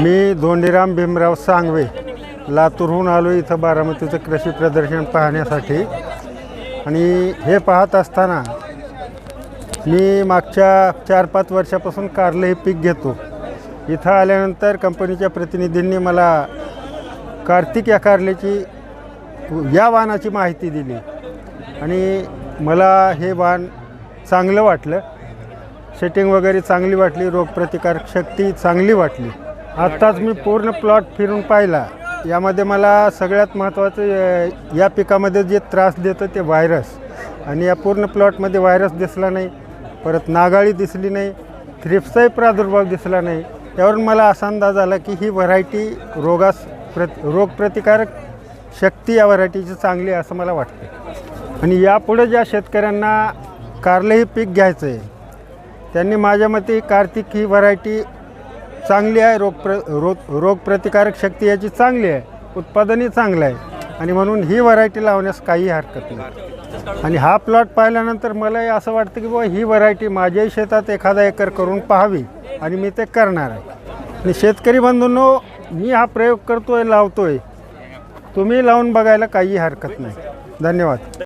मी धोंडीराम भीमराव सांगवे लातूरहून आलो इथं बारामतीचं कृषी प्रदर्शन पाहण्यासाठी. आणि हे पाहत असताना मी मागच्या चार पाच वर्षापासून कारलं हे पीक घेतो. इथं आल्यानंतर कंपनीच्या प्रतिनिधींनी मला कार्तिक या कारल्याची या वाहनाची माहिती दिली. आणि मला हे वाहन चांगलं वाटलं. सेटिंग वगैरे चांगली वाटली रोगप्रतिकारक शक्ती चांगली वाटली. आत्ताच मी पूर्ण प्लॉट फिरून पाहिला. यामध्ये मला सगळ्यात महत्त्वाचं या पिकामध्ये जे त्रास देतं ते व्हायरस आणि या पूर्ण प्लॉटमध्ये व्हायरस दिसला नाही. परत नागाळी दिसली नाही. थ्रिप्सचाही प्रादुर्भाव दिसला नाही. यावरून मला असा अंदाज आला की ही व्हरायटी रोगास प्रत रोगप्रतिकारक शक्ती या व्हरायटीची चांगली आहे असं मला वाटतं आणि यापुढे ज्या शेतकऱ्यांना कारलंही पीक घ्यायचं आहे त्यांनी माझ्या मते कार्तिक ही व्हरायटी चांगली आहे रोगप्र रोग रोगप्रतिकारक शक्ती याची चांगली आहे उत्पादनही चांगलं आहे. आणि म्हणून ही व्हरायटी लावण्यास काही हरकत नाही. आणि हा प्लॉट पाहिल्यानंतर मलाही असं वाटतं की बाबा ही व्हरायटी माझ्याही शेतात एखादा एकर करून पाहावी आणि मी ते करणार आहे. आणि शेतकरी बंधूंनो मी हा प्रयोग करतोय लावतोय. तुम्ही लावून बघायला काही हरकत नाही. धन्यवाद.